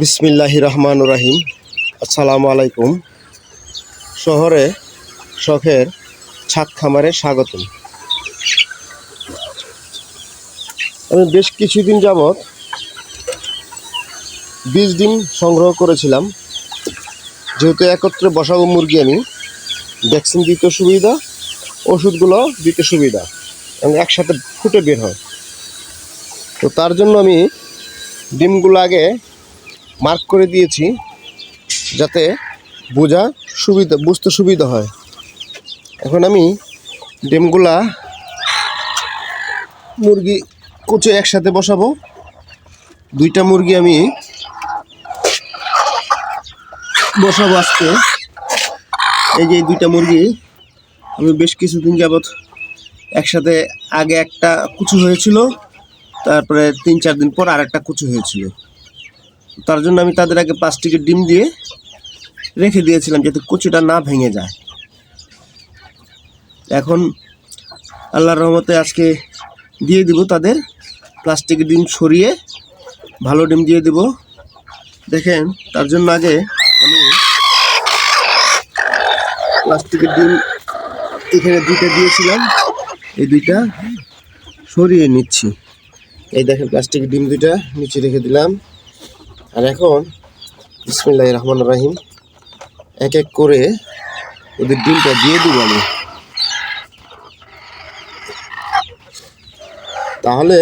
বিসমিল্লাহ রহমান রাহিম। আসসালামু আলাইকুম। শহরে শখের ছাদ খামারে স্বাগতম। আমি বেশ কিছুদিন যাবৎ বীজ ডিম সংগ্রহ করেছিলাম। যেহেতু একত্রে বসাবো মুরগি আমি, ভ্যাকসিন দিতে সুবিধা, ওষুধগুলো দিতে সুবিধা, এবং একসাথে ফুটে বের হয়। তো তার জন্য আমি ডিমগুলো আগে মার্ক করে দিয়েছি যাতে বোঝা সুবিধা, বুঝতে সুবিধা হয়। এখন আমি ডিমগুলা মুরগি কুচে একসাথে বসাবো। দুইটা মুরগি আমি বসাবো আজকে। এই যে দুইটা মুরগি আমি বেশ কিছুদিন যাবৎ একসাথে আগে একটা কুচু হয়েছিল, তারপরে তিন চার দিন পর আর একটা কুচু হয়েছিল। তার জন্য আমি তাদের আগে প্লাস্টিকের ডিম দিয়ে রেখে দিয়েছিলাম যাতে কচুটা না ভেঙে যায়। এখন আল্লাহর রহমতে আজকে দিয়ে দিব তাদের প্লাস্টিকের ডিম সরিয়ে ভালো ডিম দিয়ে দিব। দেখেন, তার জন্য আগে আমি প্লাস্টিকের ডিম এখানে দুইটা দিয়েছিলাম। এই দুইটা সরিয়ে নিচ্ছি। এই দেখেন প্লাস্টিকের ডিম দুইটা নিচে রেখে দিলাম। আর এখন ইসমিল্লাহ রহমান রাহিম, এক এক করে ওদের ডিমটা দিয়ে দিব আমি। তাহলে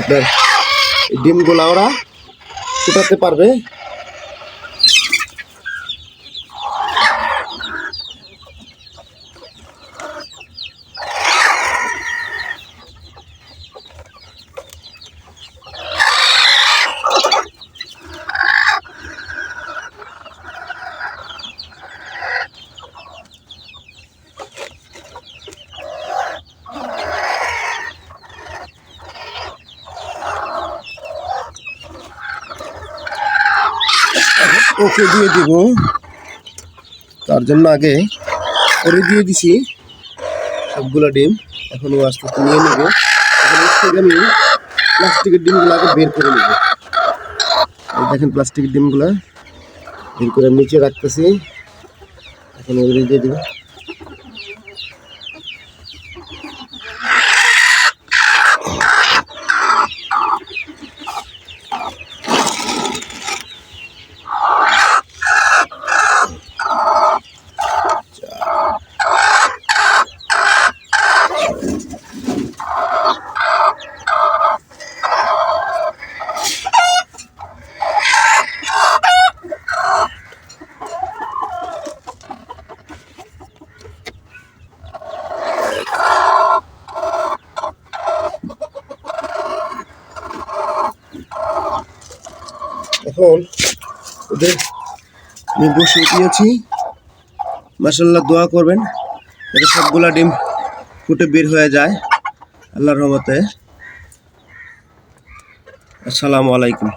আপনার ডিমগুলা ওরা ফুটাতে পারবে। ওকে দিয়ে দিব। তার জন্য আগে করে দিয়ে দিছি সবগুলো ডিম। এখন ও আস্তে আস্তে নিয়ে নেবে। আমি প্লাস্টিকের ডিমগুলো আগে বের করে নেব। দেখেন প্লাস্টিকের ডিমগুলো বের করে নিচে রাখতেছি। এখন ওগুলো দিয়ে দিব। এখন ওদের আমি বসিয়ে দিয়েছি। মাসাল্লাহ দোয়া করবেন যাতে সবগুলা ডিম ফুটে বের হয়ে যায়। আল্লাহর রহমতে। আসসালামু আলাইকুম।